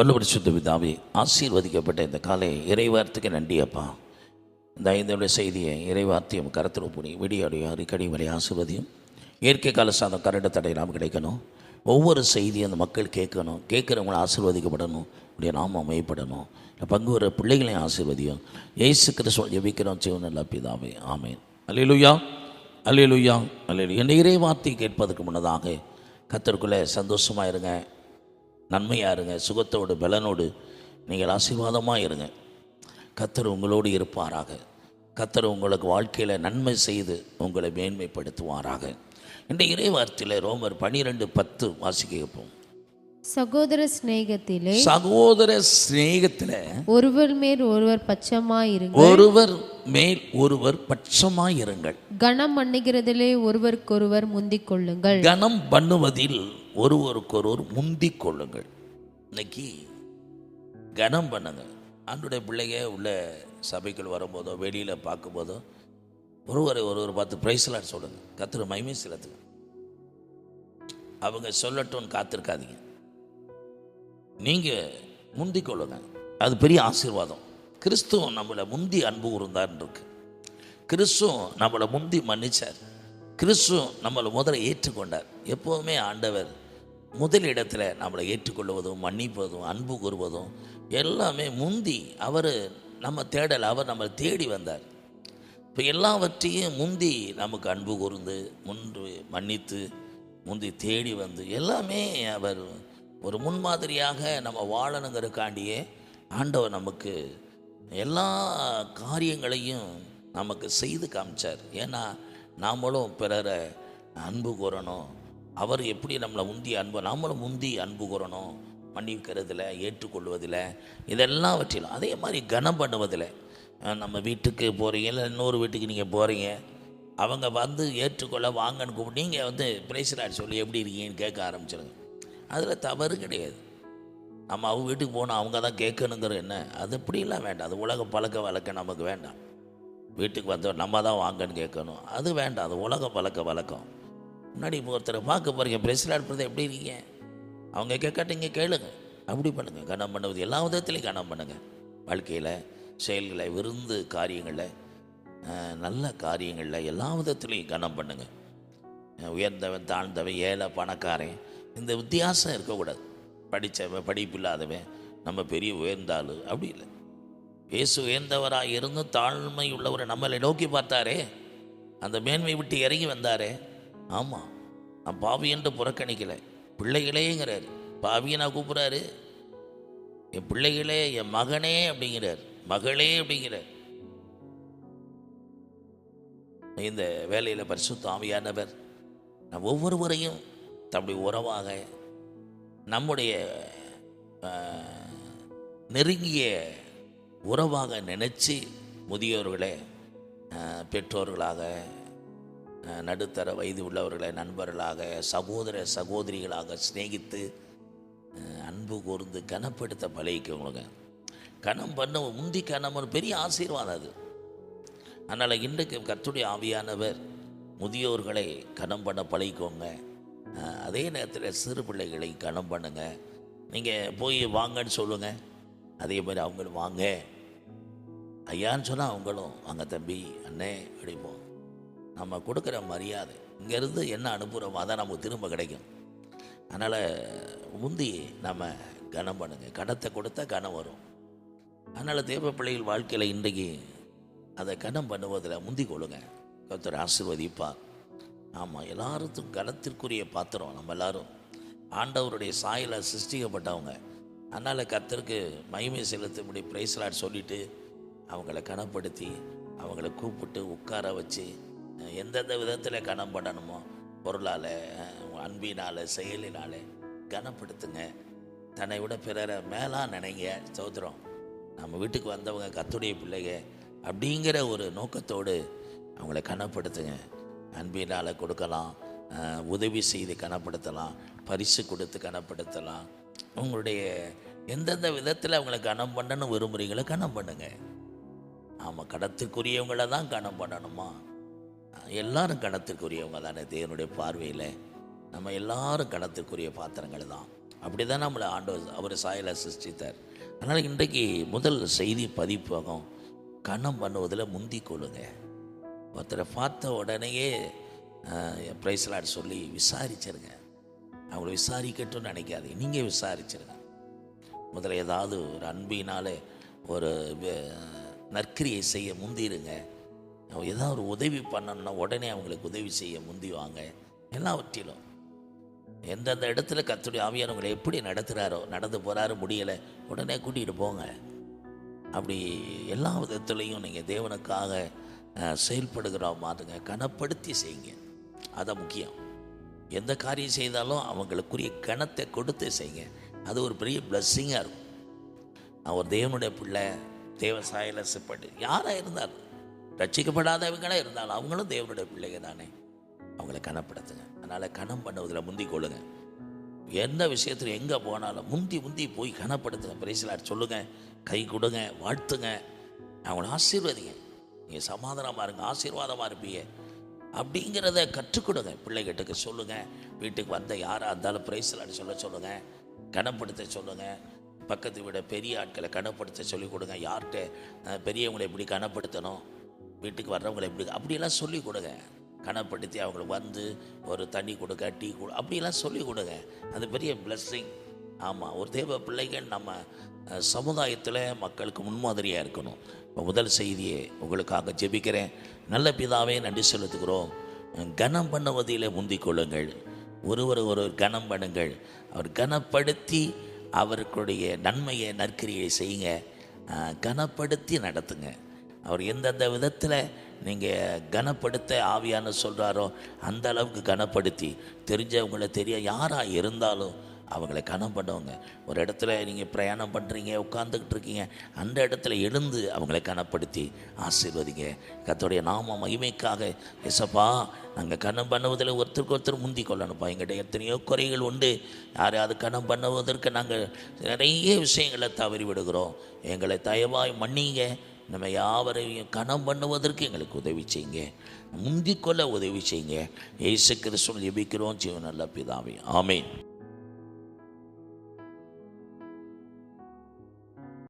வல்லவர் சுத்த பிதாவே ஆசீர்வதிக்கப்பட்ட இந்த காலை இறைவார்த்துக்கு நன்றி அப்பா. இந்த ஐந்தோடைய செய்தியை இறைவார்த்தையும் கருத்தில் புனி விடியோடைய அடிக்கடி வரை ஆசீர்வதியும் இயற்கை கால சாதம் கரண்ட தடை நாம் கிடைக்கணும். ஒவ்வொரு செய்தியும் அந்த மக்கள் கேட்கணும் கேட்குறவங்கள ஆசீர்வதிக்கப்படணும் இப்படிய நாம மேம்படணும் பங்கு வர பிள்ளைகளையும் ஆசீர்வதியும். ஏசு கிறிஸ்துவ ஜெபிக்கிறோம் சிவன் நல்ல பிதாவே. ஆமேன். அல்லேலூயா அல்லேலூயா அல்லேலு என் இறைவார்த்தை கேட்பதற்கு முன்னதாக கத்தருக்குள்ளே சந்தோஷமாக இருங்க. நன்மையாக இருங்க சுகத்தோடு பலனோடு நீங்கள் ஆசீர்வாதமாக இருங்க கத்தர் உங்களோடு இருப்பாராக. கத்தர் உங்களுக்கு வாழ்க்கையில் நன்மை செய்து உங்களை மேன்மைப்படுத்துவாராக. இந்த இறைவார்த்தையில் ரோமர் பனிரெண்டு பத்து வாசிக்க வைப்போம் சகோதர சிநேகத்திலே சகோதர சிநேகத்தில் ஒருவர் மேல் ஒருவர் பட்சமாயிருங்க ஒருவர் மேல் ஒருவர் பட்சமாய் இருங்கள். கனம் பண்ணுகிறதிலே ஒருவருக்கொருவர் முந்திக் கொள்ளுங்கள். கனம் பண்ணுவதில் ஒருவருக்கொருவர் முந்திக் கொள்ளுங்கள். இன்னைக்கு கனம் பண்ணுங்க. ஆண்டுடைய பிள்ளைங்க உள்ள சபைக்குள் வரும்போதோ வெளியில் பார்க்கும்போதோ ஒருவரை ஒருவர் பார்த்து பிரைஸ்லாட் சொல்லுங்க. கத்திர மைமை சிலத்துங்க. அவங்க சொல்லட்டும்னு காத்திருக்காதீங்க. நீங்கள் முந்திக் கொள்ளுங்க அது பெரிய ஆசீர்வாதம். கிறிஸ்துவம் நம்மளை முந்தி அன்பு கூர்ந்தார் இருக்கு கிறிஸ்துவம் நம்மளை முந்தி மன்னிச்சார். கிறிஸ்துவம் நம்மளை முதல்ல ஏற்றுக்கொண்டார். எப்போவுமே ஆண்டவர் முதல் இடத்துல நம்மளை ஏற்றுக்கொள்வதும் மன்னிப்பதும் அன்பு கூறுவதும் எல்லாமே முந்தி அவர் நம்ம தேடல் அவர் நம்மளை தேடி வந்தார். இப்போ எல்லாவற்றையும் முந்தி நமக்கு அன்பு கூர்ந்து முன்று மன்னித்து முந்தி தேடி வந்து எல்லாமே அவர் ஒரு முன்மாதிரியாக நம்ம வாழணுங்கிறக்காண்டியே ஆண்டவர் நமக்கு எல்லா காரியங்களையும் நமக்கு செய்து காமிச்சார். ஏன்னா நாமளும் பிறரை அன்பு கூறணும். அவர் எப்படி நம்மளை முந்தி அன்பு நாமளும் முந்தி அன்பு கூறணும். மன்னிக்கிறதுல ஏற்றுக்கொள்வதில் இதெல்லாவற்றிலும். அதே மாதிரி கனம் பண்ணுவதில். நம்ம வீட்டுக்கு போகிறீங்க இல்லை இன்னொரு வீட்டுக்கு நீங்கள் போகிறீங்க அவங்க வந்து ஏற்றுக்கொள்ள வாங்கன்னு கூப்பிட்டு நீங்கள் வந்து பிரைஸ்லாட் சொல்லி எப்படி இருக்கீங்கன்னு கேட்க ஆரம்பிச்சிருங்க. அதில் தவறு கிடையாது. நம்ம அவங்க வீட்டுக்கு போனால் அவங்க தான் கேட்கணுங்கிற என்ன? அது இப்படிலாம் வேண்டாம். அது உலக பழக்க வழக்கம் நமக்கு வேண்டாம். வீட்டுக்கு வந்தோம் நம்ம தான் வாங்கன்னு கேட்கணும். அது வேண்டாம். அது உலக பழக்க வழக்கம். முன்னாடி இப்போ ஒருத்தரை பார்க்க போகிறீங்க பிரசிலாட் பிரதர் எப்படி இருக்கீங்க? அவங்க கேட்காட்டிங்க கேளுங்க. அப்படி பண்ணுங்கள் கனம் பண்ணுவது எல்லா விதத்துலையும் கனம் பண்ணுங்கள் வாழ்க்கையில் செயல்களை விருந்து காரியங்களில் நல்ல காரியங்களில் எல்லா விதத்துலையும் கனம் பண்ணுங்கள் உயர்ந்தவன் தாழ்ந்தவன் ஏழை பணக்காரன் இந்த வித்தியாசம் இருக்கக்கூடாது. படித்தவன் படிப்பு இல்லாதவன் நம்ம பெரிய உயர்ந்தாள் அப்படி இல்லை. இயேசு உயர்ந்தவராக இருந்தும் தாழ்மை உள்ளவரை நம்மளை நோக்கி பார்த்தாரே. அந்த மேன்மை விட்டு இறங்கி வந்தாரே. ஆமாம் நான் பாவி என்று புறக்கணிக்கலை. பிள்ளைகளேங்கிறார் பாவியை நான் கூப்பிட்றாரு. என் பிள்ளைகளே என் மகனே அப்படிங்கிறார். மகளே அப்படிங்கிறார். இந்த வேலையில் பரிசுத்த ஆவியானவர். நான் ஒவ்வொருவரையும் தம்முடைய உறவாக நம்முடைய நெருங்கிய உறவாக நினைச்சு முதியோர்களை பெற்றோர்களாக நடுத்தர வயது உள்ளவர்களை நண்பர்களாக சகோதர சகோதரிகளாக சிநேகித்து அன்பு கூர்ந்து கனப்படுத்த பழகிக்கவங்க கனம் பண்ண முந்தி கணம்னு பெரிய ஆசீர்வாதம் அது. அதனால் இன்றைக்கு கத்துடைய ஆவியானவர் முதியோர்களை கனம் பண்ண பழகிக்கோங்க. அதே நேரத்தில் சிறு பிள்ளைகளை கனம் பண்ணுங்க. நீங்கள் போய் வாங்கன்னு சொல்லுங்கள் அதே மாதிரி அவங்களும் வாங்க. ஐயான்னு சொன்னால் அவங்களும் வாங்க தம்பி அண்ணே அப்படிப்போம் நம்ம கொடுக்குற மரியாதை. இங்கேருந்து என்ன அனுப்புகிறோமோ அதான் நமக்கு திரும்ப கிடைக்கும். அதனால் முந்தி நம்ம கனம் பண்ணுங்கள் கணத்தை கொடுத்தா கனம் வரும். அதனால் தேவ பிள்ளைகள் வாழ்க்கையில் இன்றைக்கு அதை கனம் பண்ணுவதில் முந்தி கொள்ளுங்க. ஒருத்தர் ஆசிர்வதிப்பார். ஆமாம் எல்லாருக்கும் கனத்திற்குரிய பாத்திரம் நம்ம எல்லாரும். ஆண்டவருடைய சாயல சிருஷ்டிக்கப்பட்டவங்க. அதனால் கர்த்தருக்கு மகிமை செலுத்தும்படி பிரைஸ்லாட் சொல்லிட்டு அவங்கள கனப்படுத்தி அவங்கள கூப்பிட்டு உட்கார வச்சு எந்தெந்த விதத்தில் கனம் பண்ணணுமோ பொருளால் அன்பினால் செயலினால் கனப்படுத்துங்க. தன்னை விட பிறரை மேலாக நினைங்க. சௌத்திரம் நம்ம வீட்டுக்கு வந்தவங்க கத்துடைய பிள்ளைங்க அப்படிங்கிற ஒரு நோக்கத்தோடு அவங்கள கனப்படுத்துங்க. அன்பினால் கொடுக்கலாம். உதவி செய்து கனப்படுத்தலாம். பரிசு கொடுத்து கனப்படுத்தலாம். உங்களுடைய எந்தெந்த விதத்தில் அவங்கள கனம் பண்ணணும் விரும்புகிறீங்களோ கனம் பண்ணுங்க. ஆமாம் கடத்துக்குரியவங்கள தான் கனம் பண்ணணுமா? எல்லாரும் கணத்துக்குரியவங்க தானே தேவனுடைய பார்வையில். நம்ம எல்லாரும் கணத்துக்குரிய பாத்திரங்கள் தான். அப்படி தான் நம்மளை ஆண்டவர் அவர் சாயலை சிருஷ்டித்தார். அதனால் இன்றைக்கு முதல் செய்தி பதிப்பகம் கணம் பண்ணுவதில் முந்தி ஒருத்தரை பார்த்த உடனேயே ப்ரைஸ்லாட் சொல்லி விசாரிச்சிருங்க. அவங்கள விசாரிக்கட்டும்னு நினைக்காது நீங்கள் விசாரிச்சிருங்க. முதல்ல ஏதாவது ஒரு அன்பினாலே ஒரு நற்கிரியை செய்ய முந்திருங்க. ஏதாவது ஒரு உதவி பண்ணணும்னா உடனே அவங்களுக்கு உதவி செய்ய முந்தி வாங்க. எல்லாவற்றிலும். எந்தெந்த இடத்துல கத்துடைய ஆவியார் உங்களை எப்படி நடத்துகிறாரோ நடந்து போகிறாரு முடியலை உடனே கூட்டிகிட்டு போங்க. அப்படி எல்லா விதத்துலேயும் நீங்கள் தேவனுக்காக செயல்படுகிறோம் செயல்படுகிற கனப்படுத்தி செய்யுங்க. அதான் முக்கியம். எந்த காரியம் செய்தாலும் அவங்களுக்குரிய கணத்தை கொடுத்து செய்யுங்க. அது ஒரு பெரிய பிளஸ்ஸிங்காக இருக்கும். அவர் தேவனுடைய பிள்ளை தேவ சாயல யாராக இருந்தாலும் ரட்சிக்கப்படாதவங்களாக இருந்தாலும் அவங்களும் தேவனுடைய பிள்ளைங்க தானே அவங்கள கனப்படுத்துங்க. அதனால் கனம் பண்ணுவதில் முந்தி கொள்ளுங்க. எந்த விஷயத்தில் எங்கே போனாலும் முந்தி முந்தி போய் கனப்படுத்துங்க. பிரைசிலாட் சொல்லுங்கள் கை கொடுங்க வாழ்த்துங்க. அவங்கள ஆசீர்வதிங்க. நீங்கள் சமாதானமாக இருங்க ஆசீர்வாதமாக இருப்பீங்க. அப்படிங்கிறத கற்றுக் கொடுங்க பிள்ளைகிட்டக்கு சொல்லுங்கள் வீட்டுக்கு வந்த யாராக இருந்தாலும் பிரைசிலாட் சொல்ல சொல்லுங்கள் கனப்படுத்த சொல்லுங்கள் பக்கத்து விட பெரிய ஆட்களை கனப்படுத்த சொல்லிக் கொடுங்க. யார்கிட்ட பெரியவங்களை எப்படி கனப்படுத்தணும்? வீட்டுக்கு வர்றவங்களை எப்படி அப்படியெல்லாம் சொல்லிக் கொடுங்க. கனப்படுத்தி அவங்களுக்கு வந்து ஒரு தண்ணி கொடுக்க டீ கொடு அப்படியெல்லாம் சொல்லிக் கொடுங்க. அது பெரிய பிளஸ்ஸிங் ஆமாம் ஒரு தேவ பிள்ளைகள் நம்ம சமுதாயத்தில் மக்களுக்கு முன்மாதிரியாக இருக்கணும். முதல் செய்தியை உங்களுக்காக ஜெபிக்கிறேன். நல்ல பிதாவே நன்றி செலுத்துகிறோம். கனம் பண்ணுவதிலே முந்திக் கொள்ளுங்கள். ஒருவர் ஒருவர் கனம் பண்ணுங்கள். அவர் கனப்படுத்தி அவர்களுடைய நன்மையை நற்கிரியை செய்யுங்க. கனப்படுத்தி நடத்துங்க. அவர் எந்தெந்த விதத்தில் நீங்கள் கனப்படுத்த ஆவியான சொல்கிறாரோ அந்த அளவுக்கு கனப்படுத்தி. தெரிஞ்சவங்கள தெரிய யாராக இருந்தாலும் அவங்களை கனம் பண்ணுவாங்க. ஒரு இடத்துல நீங்கள் பிரயாணம் பண்ணுறீங்க உட்காந்துக்கிட்டு இருக்கீங்க அந்த இடத்துல எழுந்து அவங்களை கனப்படுத்தி ஆசீர்வதிங்க. கத்தோடைய நாம மகிமைக்காக. எசப்பா நாங்கள் கனம் பண்ணுவதில் ஒருத்தருக்கு ஒருத்தர் முந்தி கொள்ளணும்ப்பா. எங்கிட்ட எத்தனையோ குறைகள் உண்டு. யாரையாவது கனம் பண்ணுவதற்கு நாங்கள் நிறைய விஷயங்களை தவறி விடுகிறோம். எங்களை தயவாய் மன்னிங்க. நம்ம யாவரையும் கனம் பண்ணுவதற்கு எங்களுக்கு உதவி செய்யுங்க. முந்திக்கொள்ள உதவி செய்யுங்க. இயேசு கிறிஸ்துவன் ஜெபிக்கிறோம். ஜீவன் நல்ல பிதாவே. ஆமேன்.